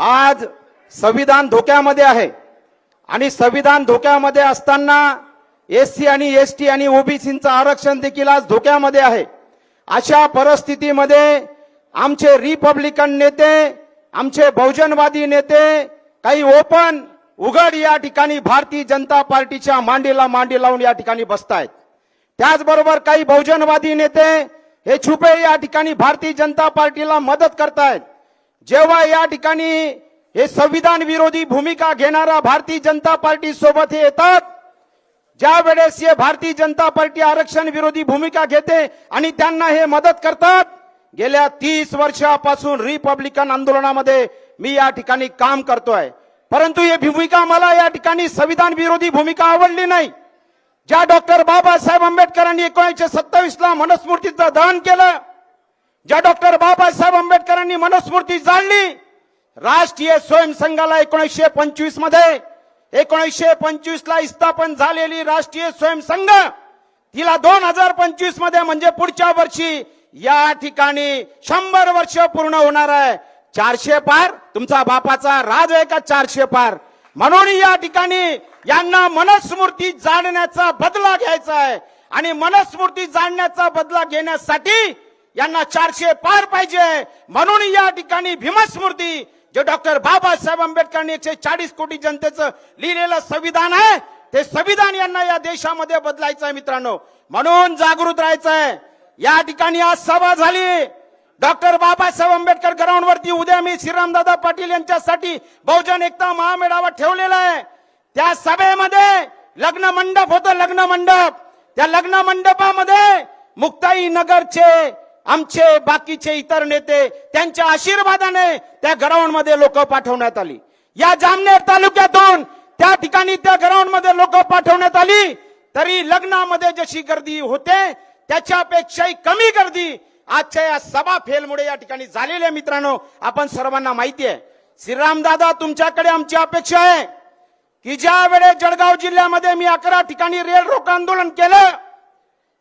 आज संविधान धोक्यामध्ये आहे. आणि संविधान धोक्यामध्ये असताना एस सी आणि एस टी आणि ओबीसीचं आरक्षण देखील आज धोक्यामध्ये आहे. अशा परिस्थितीमध्ये आमचे रिपब्लिकन नेते आमचे बहुजनवादी नेते काही ओपन उघड या ठिकाणी भारतीय जनता पार्टीच्या मांडीला मांडी लावून या ठिकाणी बसतायत. त्याचबरोबर काही बहुजनवादी नेते हे छुपे या ठिकाणी भारतीय जनता पार्टीला मदत करतायत. जेव्हा या ठिकाणी हे संविधान विरोधी भूमिका घेणारा भारतीय जनता पार्टी सोबत हे येतात ज्या वेळेस हे भारतीय जनता पार्टी आरक्षण विरोधी भूमिका घेते आणि त्यांना हे मदत करतात गेल्या तीस वर्षापासून रिपब्लिकन आंदोलनामध्ये मी या ठिकाणी काम करतोय. परंतु ही भूमिका मला या ठिकाणी संविधान विरोधी भूमिका आवडली नाही. ज्या डॉक्टर बाबासाहेब आंबेडकरांनी एकोणीसशे सत्तावीस ला मनस्मृतीचं दहन केलं ज्या डॉक्टर बाबासाहेब आंबेडकरांनी मनुस्मृती जाळली राष्ट्रीय स्वयंसंघाला एकोणीसशे पंचवीसमध्ये एकोणीसशे पंचवीस ला स्थापन झालेली राष्ट्रीय स्वयंसंघ तिला दोन हजार पंचवीसमध्ये म्हणजे पुढच्या वर्षी या ठिकाणी शंभर वर्ष पूर्ण होणार आहे. चारशे पार तुमचा बापाचा राज आहे का चारशे पार? म्हणून या ठिकाणी यांना मनस्मृती जाणण्याचा बदला घ्यायचा आहे. आणि मनस्मृती जाणण्याचा बदला घेण्यासाठी यांना चारशे पार पाहिजे. म्हणून या ठिकाणी भीमस्मृती जे डॉक्टर बाबासाहेब आंबेडकरांनी एकशे चाळीस कोटी जनतेचं लिहिलेलं संविधान आहे ते संविधान यांना या देशामध्ये बदलायचं आहे मित्रांनो. म्हणून जागृत राहायचं आहे या ठिकाणी आज सभा झाली. डॉक्टर बाबासाहेब आंबेडकर ग्राउंडवरती उद्या मी श्रीरामदादा पाटील यांच्यासाठी बहुजन एकता महामेळावा ठेवलेला आहे. त्या सभेमध्ये लग्न मंडप होतं लग्न मंडप. त्या लग्न मंडपामध्ये मुक्ताई नगरचे आमचे बाकीचे इतर नेते त्यांच्या आशीर्वादाने त्या ग्राउंडमध्ये लोक पाठवण्यात आली. या जामनेर तालुक्यातून त्या ठिकाणी त्या ग्राउंडमध्ये लोक पाठवण्यात आली. तरी लग्नामध्ये जशी गर्दी होते त्याच्यापेक्षाही कमी गर्दी. आजच्या या सभा फेलमुळे या ठिकाणी झालेल्या आहे मित्रांनो आपण सर्वांना माहिती आहे. श्रीराम दादा तुमच्याकडे आमची अपेक्षा आहे की ज्या वेळेस जळगाव जिल्ह्यामध्ये मी अकरा ठिकाणी रेल रोक आंदोलन केलं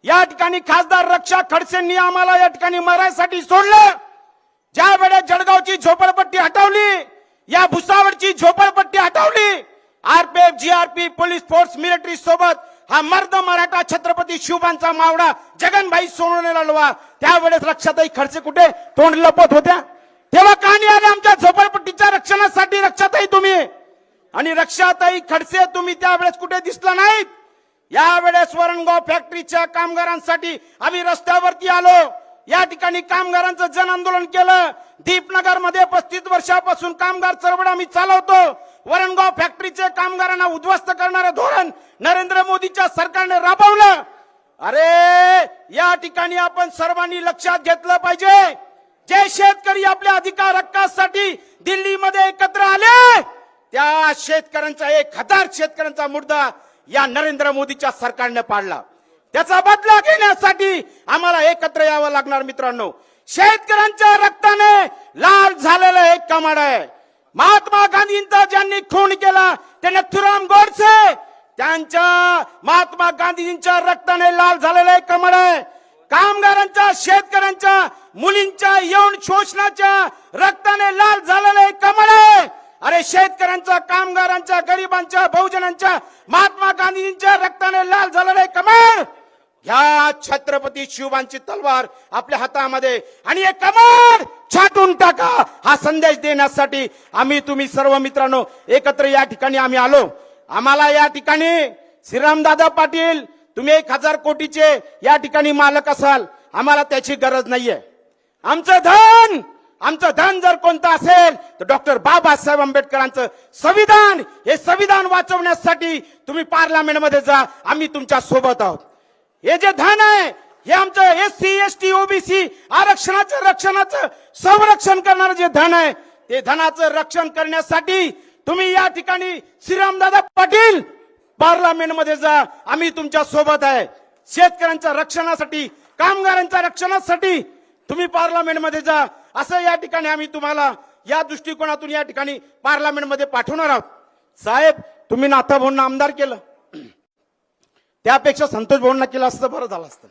या ठिकाणी खासदार रक्षा खडसेंनी आम्हाला या ठिकाणी मरायसाठी सोडलं. ज्या वेळेस जळगावची झोपडपट्टी हटवली या भुसावळची झोपडपट्टी हटवली RPF GRP police force military सोबत हा मर्द मराठा छत्रपती शिवबांचा मावडा जगनभाई सोनवणे लढवा. त्यावेळेस रक्षाताई खडसे कुठे? तोंड लपत होत्या. तेव्हा का नाही आले आमच्या झोपडपट्टीच्या रक्षणासाठी. रक्षाताई तुम्ही. आणि रक्षाताई खडसे तुम्ही त्यावेळेस कुठे दिसला नाहीत? यावेळेस वरणगाव फॅक्टरीच्या कामगारांसाठी आम्ही रस्त्यावरती आलो. या ठिकाणी कामगारांचं जन आंदोलन केलं. दीपनगरमध्ये पस्तीस वर्षापासून कामगार चळवळ आम्ही चालवतो. वरणगाव फॅक्टरीचे कामगारांना उद्ध्वस्त करणारं धोरण नरेंद्र मोदीच्या सरकारने राबवलं. अरे या ठिकाणी आपण सर्वांनी लक्षात घेतलं पाहिजे. जे शेतकरी आपल्या अधिकार हक्कासाठी दिल्लीमध्ये एकत्र आले त्या शेतकऱ्यांचा एक हजार शेतकऱ्यांचा मुद्दा या नरेंद्र मोदीच्या सरकारने पाडला. त्याचा बदला घेण्यासाठी आम्हाला एकत्र यावं लागणार मित्रांनो. शेतकऱ्यांच्या रक्ताने लाल झालेलं एक कमाड आहे. महात्मा गांधींचा ज्यांनी खून केला ते नथुराम गोडसे त्यांच्या महात्मा गांधींच्या रक्ताने लाल झालेलं एक कमळ आहे. कामगारांच्या शेतकऱ्यांच्या मुलींच्या यौन शोषणाच्या रक्ताने लाल झालेलं एक कमळ आहे. अरे शेतकऱ्यांचा कामगारांच्या गरिबांच्या बहुजनांच्या महात्मा गांधींच्या रक्ताने लाल झालेले कमळ ह्या छत्रपती शिवबांची तलवार आपल्या हातामध्ये. आणि हे कमळ छाटून टाका. हा संदेश देण्यासाठी आम्ही तुम्ही सर्व मित्रांनो एकत्र या ठिकाणी आम्ही आलो. आम्हाला या ठिकाणी श्रीरामदादा पाटील तुम्ही एक हजार कोटीचे या ठिकाणी मालक असाल. आम्हाला त्याची गरज नाहीये. आमचं धन आमचं धन जर कोणतं असेल तर डॉक्टर बाबासाहेब आंबेडकरांचं संविधान हे संविधान वाचवण्यासाठी तुम्ही पार्लमेंटमध्ये जा आम्ही तुमच्यासोबत आहोत. हे जे धन आहे हे आमचं S C S T OBC आरक्षणाचं रक्षणाचं संरक्षण करणारं जे धन आहे ते धनाचं रक्षण करण्यासाठी तुम्ही या ठिकाणी श्रीरामदादा पाटील पार्लमेंटमध्ये जा आम्ही तुमच्यासोबत आहे. शेतकऱ्यांच्या रक्षणासाठी कामगारांच्या रक्षणासाठी तुम्ही पार्लमेंटमध्ये जा असं या ठिकाणी आम्ही तुम्हाला या दृष्टिकोनातून या ठिकाणी पार्लमेंटमध्ये पाठवणार आहोत. साहेब तुम्ही नाथा भाऊंना आमदार केलं. त्यापेक्षा संतोष भाऊंना केलं असतं बरं झालं असतं.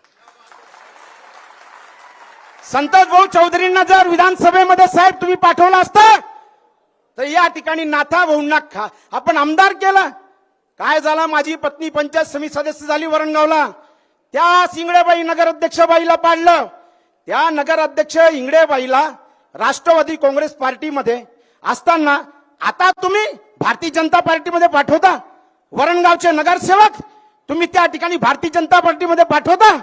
संतोष भाऊ चौधरींना जर विधानसभेमध्ये साहेब तुम्ही पाठवलं असतं तर या ठिकाणी नाथा भाऊंना खा आपण आमदार केला. काय झाला? माझी पत्नी पंचायत समिती सदस्य झाली वरणगावला. त्या इंगळेबाई नगराध्यक्षबाईला पाडलं. त्या नगराध्यक्ष इंगडेबाईला राष्ट्रवादी काँग्रेस पार्टीमध्ये असताना आता तुम्ही भारतीय जनता पार्टीमध्ये पाठवता. वरणगावचे नगरसेवक तुम्ही त्या ठिकाणी भारतीय जनता पार्टीमध्ये पाठवता.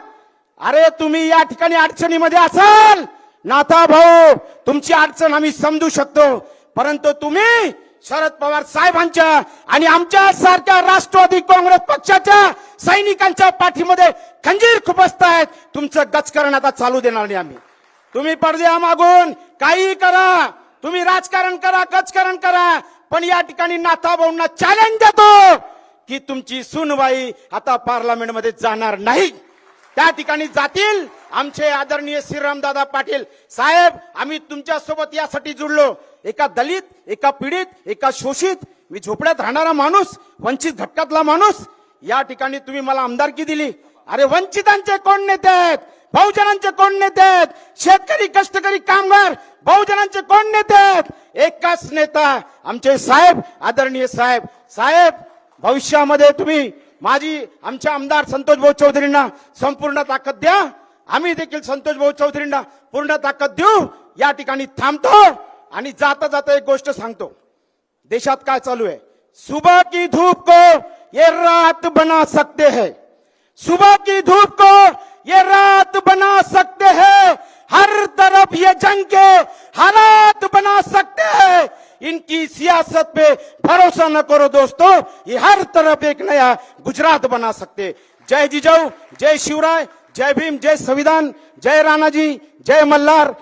अरे तुम्ही या ठिकाणी अडचणीमध्ये असाल. नाथा भाऊ तुमची अडचण आम्ही समजू शकतो. परंतु तुम्ही शरद पवार साहेबांच्या आणि आमच्या सारख्या राष्ट्रवादी काँग्रेस पक्षाच्या सैनिकांच्या पाठीमध्ये खंजीर खुपसतायत तुमचं गचकरण आता चालू देणार नाही आम्ही. तुम्ही पडद्या मागून काही करा. तुम्ही राजकारण करा गचकरण करा. पण या ठिकाणी नाथाभाऊंना चॅलेंज देतो की तुमची सुनवाई आता पार्लमेंटमध्ये जाणार नाही. त्या ठिकाणी जातील आमचे आदरणीय श्रीरामदादा पाटील. साहेब आम्ही तुमच्यासोबत यासाठी जुडलो एका दलित एका पीडित एका शोषित मी झोपड्यात राहणारा माणूस वंचित घटकातला माणूस. या ठिकाणी तुम्ही मला आमदारकी दिली. अरे वंचितांचे कोण नेते आहेत बहुजनांचे कोण नेते आहेत शेतकरी कष्टकरी कामगार बहुजनांचे कोण नेते आहेत एकाच नेता. आमचे साहेब आदरणीय साहेब. साहेब भविष्यामध्ये तुम्ही माझी आमच्या आमदार संतोष भाऊ चौधरींना संपूर्ण ताकद द्या. आम्ही देखील संतोष भाऊ चौधरींना पूर्ण ताकद देऊ. या ठिकाणी थांबतो आणि जाता जाता एक गोष्ट सांगतो. देशात काय चालू आहे? सुबह की धूप को ये रात बना सकते हैं. सुबह की धूप को ये रात बना सकते हैं। हर तरफ़ ये जंग के हालात बना सकते हैं। इनकी सियासत पे भरोसा न करो दोस्तों, ये हर तरफ़ एक नया गुजरात बना सकते। जय जिजाऊ, जय शिवराय, जय भीम, जय संविधान, जय राणा जी, जय मल्हार।